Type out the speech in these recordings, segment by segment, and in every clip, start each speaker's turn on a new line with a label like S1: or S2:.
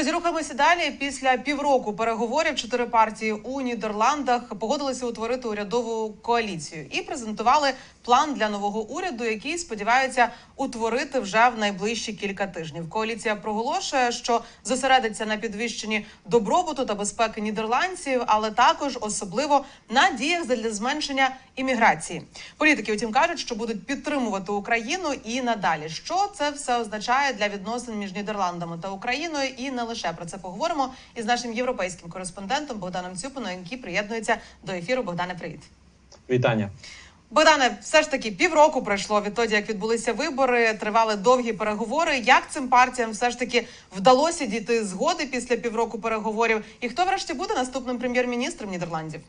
S1: Друзі, рухаємося далі. Після півроку переговорів чотири партії у Нідерландах погодилися утворити урядову коаліцію і презентували план для нового уряду, який сподіваються утворити вже в найближчі кілька тижнів. Коаліція проголошує, що зосередиться на підвищенні добробуту та безпеки нідерландців, але також особливо на діях для зменшення імміграції. Політики, утім, кажуть, що будуть підтримувати Україну і надалі. Що це все означає для відносин між Нідерландами та Україною? І не лише про це поговоримо із нашим європейським кореспондентом Богданом Цюпином, який приєднується до ефіру. Богдане, привіт.
S2: Вітання.
S1: Богдане, все ж таки півроку пройшло відтоді, як відбулися вибори, тривали довгі переговори. Як цим партіям все ж таки вдалося дійти згоди після півроку переговорів? І хто врешті буде наступним прем'єр-міністром Нідерландів?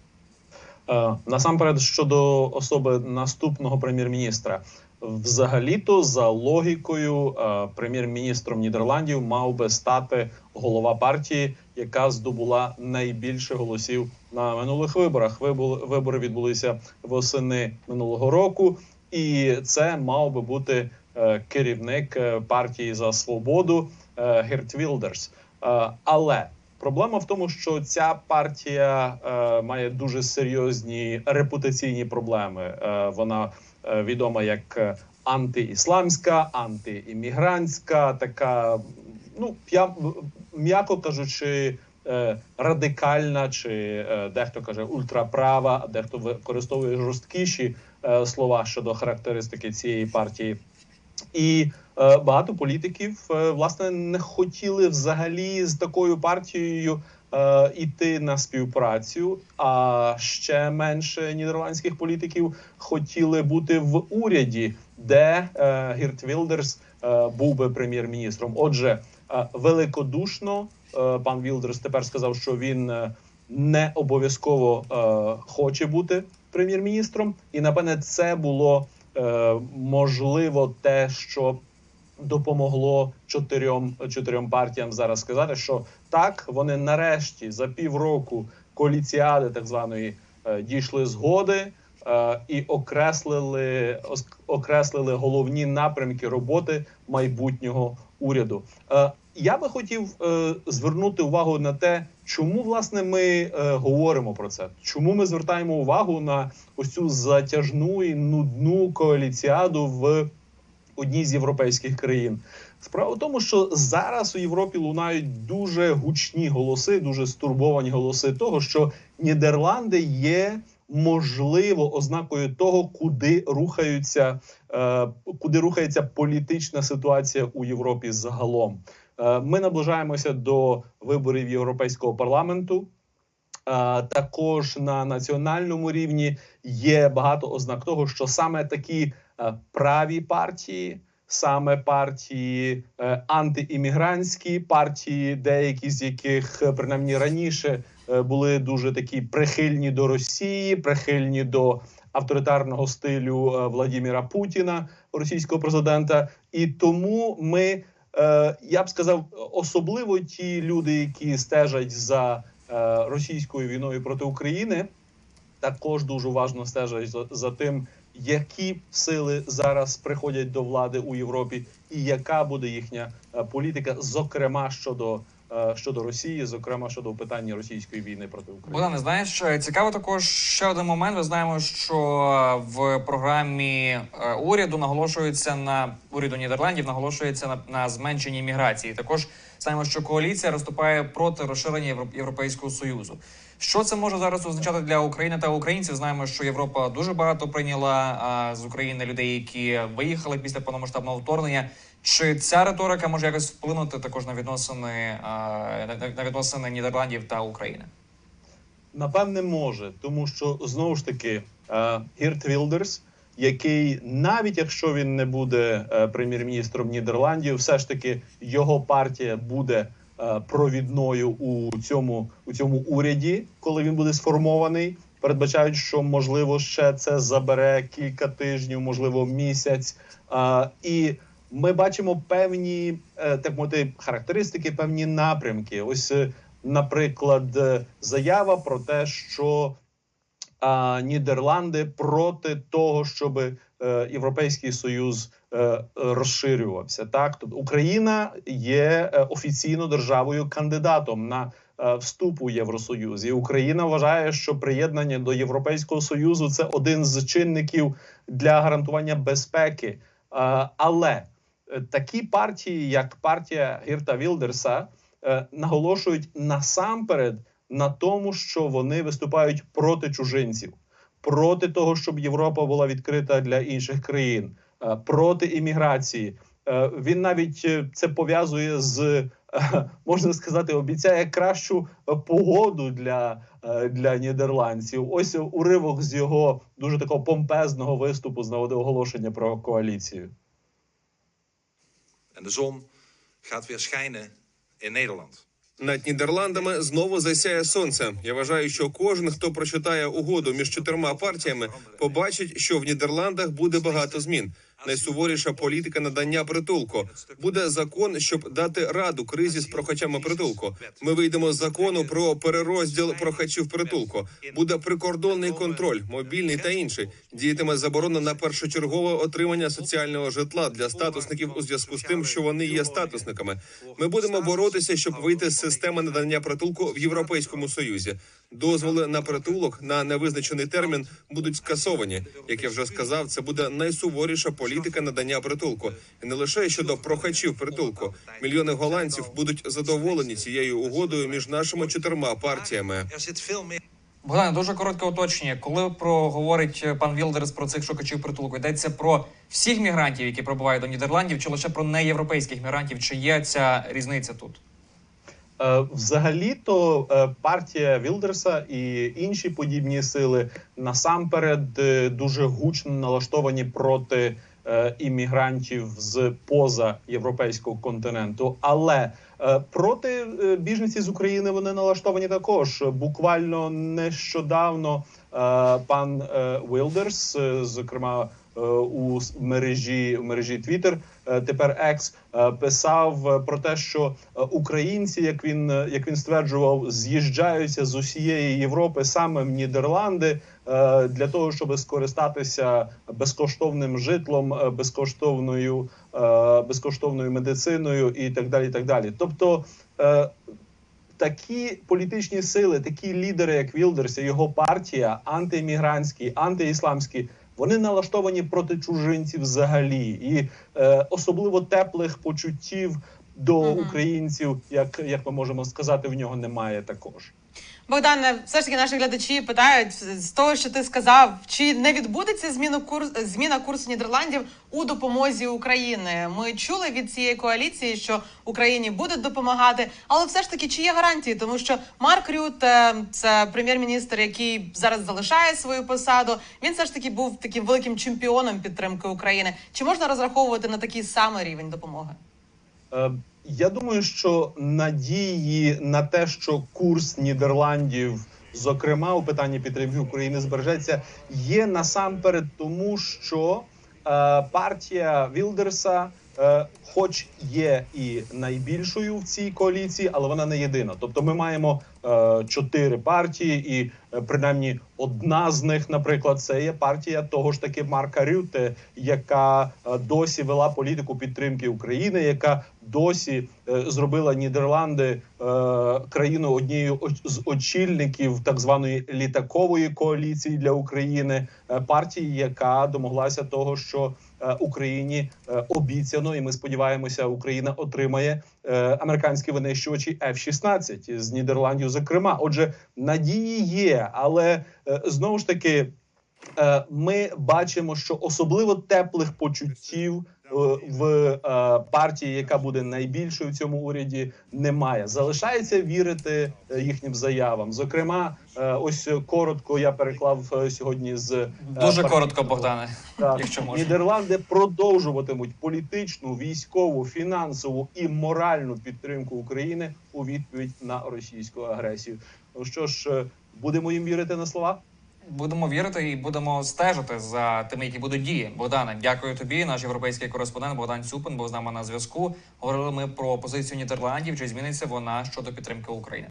S2: Е, насамперед щодо особи наступного прем'єр-міністра, взагалі-то за логікою е, прем'єр-міністром Нідерландів мав би стати голова партії, яка здобула найбільше голосів на минулих виборах. Вибори відбулися восени минулого року, і це мав би бути е, керівник е, партії за свободу Герт Вілдерс. Але Проблема в тому, що ця партія має дуже серйозні репутаційні проблеми. Вона відома як е, антиісламська, антиіммігрантська, така, ну п'я- м'яко кажучи, е, радикальна, чи е, дехто каже ультраправа, дехто використовує жорсткіші е, слова щодо характеристики цієї партії. І е, багато політиків е, власне не хотіли взагалі з такою партією е, іти на співпрацю. А ще менше нідерландських політиків хотіли бути в уряді, де е, Гірт Вілдерс е, був би прем'єр-міністром. Отже, е, великодушно е, пан Вілдерс тепер сказав, що він е, не обов'язково е, хоче бути прем'єр-міністром, і напевне це було е, можливо те, що допомогло чотирьом чотирьом партіям зараз сказати, що так вони нарешті за півроку коаліціади так званої е, дійшли згоди е, і окреслили окреслили головні напрямки роботи майбутнього уряду. Е, я би хотів звернути увагу на те, чому власне ми говоримо про це, чому ми звертаємо увагу на ось цю затяжну і нудну коаліціаду в одній з європейських країн. Справа в тому, що зараз у Європі лунають дуже гучні голоси, дуже стурбовані голоси того, що Нідерланди є можливо ознакою того, куди рухаються, е, куди рухається політична ситуація у Європі загалом. Е, ми наближаємося до виборів Європейського парламенту. Е, Також на національному рівні є багато ознак того, що саме такі праві партії, саме партії е, антиіммігрантські партії, деякі з яких е, принаймні раніше е, були дуже такі прихильні до Росії, прихильні до авторитарного стилю е, Владіміра Путіна, російського президента, і тому ми. Е, я б сказав, особливо ті люди, які стежать за е, російською війною проти України, також дуже уважно стежать за тим, які сили зараз приходять до влади у Європі, і яка буде їхня е, політика, зокрема щодо, щодо Росії, зокрема щодо питання російської війни проти України.
S3: Богдане, знаєш, е, цікаво також ще один момент. Ми знаємо, що в програмі е, уряду наголошується на уряду Нідерландів, наголошується на, на зменшенні міграції. Також знаємо, що коаліція розступає проти розширення Євро- Європейського союзу. Що це може зараз означати для України та українців? Знаємо, що Європа дуже багато прийняла а, з України людей, які виїхали після повномасштабного вторгнення. Чи ця риторика може якось вплинути також на відносини на, відносини Нідерландів та України?
S2: Напевне, може, тому що знову ж таки е, Гірт Вілдерс, який навіть якщо він не буде е, прем'єр-міністром Нідерландів, все ж таки його партія буде е, провідною у цьому у цьому уряді, коли він буде сформований. Передбачають, що можливо ще це забере кілька тижнів, можливо, місяць. І ми бачимо певні е, так мовити характеристики, певні напрямки. Ось е, наприклад, е, заява про те, що а, Нідерланди проти того, щоб Європейський Союз розширювався. Так, тобто Україна є офіційно державою кандидатом на вступ у Євросоюз. І Україна вважає, що приєднання до Європейського союзу це один з чинників для гарантування безпеки. Але такі партії, як партія Гірта Вілдерса, е, наголошують насамперед на тому, що вони виступають проти чужинців, проти того, щоб Європа була відкрита для інших країн, е, проти імміграції. Е, Він навіть е, це пов'язує з е, можна сказати, обіцяє кращу е, погоду для, е, для нідерландців. Ось уривок з його дуже такого помпезного виступу з нагоди оголошення про коаліцію.
S4: En de zon gaat weer schijnen in Nederland.
S5: Над Нідерландами знову засяє сонце. Я вважаю, що кожен, хто прочитає угоду між чотирма партіями, побачить, що в Нідерландах буде багато змін. Найсуворіша політика надання притулку буде закон, щоб дати раду кризі з прохачами притулку. Ми вийдемо з закону про перерозділ прохачів притулку. Буде прикордонний контроль, мобільний та інший. Діятиме заборона на першочергове отримання соціального житла для статусників у зв'язку з тим, що вони є статусниками. Ми будемо боротися, щоб вийти з системи надання притулку в Європейському Союзі. Дозволи на притулок на невизначений термін будуть скасовані. Як я вже сказав, це буде найсуворіша політика надання притулку, і не лише щодо прохачів притулку. Мільйони голландців будуть задоволені цією угодою між нашими чотирма партіями.
S3: Богдане, дуже коротке уточнення. Коли проговорить е, пан Вілдерс про цих шукачів притулку, йдеться про всіх мігрантів, які прибувають до Нідерландів, чи лише про неєвропейських мігрантів? Чи є ця різниця тут?
S2: Е, Взагалі-то е, партія Вілдерса і інші подібні сили насамперед е, дуже гучно налаштовані проти іммігрантів з поза європейського континенту. Але проти біженців з України вони налаштовані також. Буквально нещодавно пан е, е, зокрема. е, У мережі в мережі Twitter, е, тепер X, е, писав е, про те, що е, українці, як він е, як він стверджував, з'їжджаються з усієї Європи саме в Нідерланди е, для того, щоб скористатися безкоштовним житлом, е, безкоштовною е, безкоштовною медициною і так далі. І так далі. Тобто. Такі політичні сили, такі лідери, як Вілдерс і його партія, антиіммігрантські, антиісламські, вони налаштовані проти чужинців взагалі, і е, особливо теплих почуттів до українців, як, як ми можемо сказати, в нього немає також.
S1: Богдане, все ж таки наші глядачі питають з того, що ти сказав, чи не відбудеться зміну курс зміна курсу Нідерландів у допомозі України? Ми чули від цієї коаліції, що Україні будуть допомагати, але все ж таки чи є гарантії? Тому що Марк Рют, це прем'єр-міністр, який зараз залишає свою посаду. Він все ж таки був таким великим чемпіоном підтримки України. Чи можна розраховувати на такий самий рівень допомоги?
S2: Е, Я думаю, що надії на те, що курс Нідерландів, зокрема у питанні підтримки України, збережеться, є насамперед тому, що е, партія Вілдерса, е, хоч є і найбільшою в цій коаліції, але вона не єдина. Тобто, ми маємо чотири партії, і е, принаймні одна з них, наприклад, це є партія того ж таки Марка Рюте, яка е, досі вела політику підтримки України, яка досі е, зробила Нідерланди е, країну однією з очільників так званої літакової коаліції для України, е, партії, яка домоглася того, що е, Україні е, обіцяно, і ми сподіваємося, Україна отримає е, американські винищувачі F-16 з Нідерландів. Зокрема, отже, надії є, але е, знову ж таки. Е, Ми бачимо, що особливо теплих почуттів в е, партії, яка буде найбільшою в цьому уряді, немає. Залишається вірити е, їхнім заявам. Зокрема, е, ось е, коротко я переклав е, сьогодні з е,
S3: Дуже коротко, Богдане,
S2: так,
S3: якщо можна.
S2: Нідерланди продовжуватимуть політичну, військову, фінансову і моральну підтримку України у відповідь на російську агресію. Ну що ж, е, будемо їм вірити на слова.
S3: Будемо вірити і будемо стежити за тими, які будуть дії. Богдане, дякую тобі. Наш європейський кореспондент Богдан Цюпин був з нами на зв'язку. Говорили ми про позицію Нідерландів. Чи зміниться вона щодо підтримки України?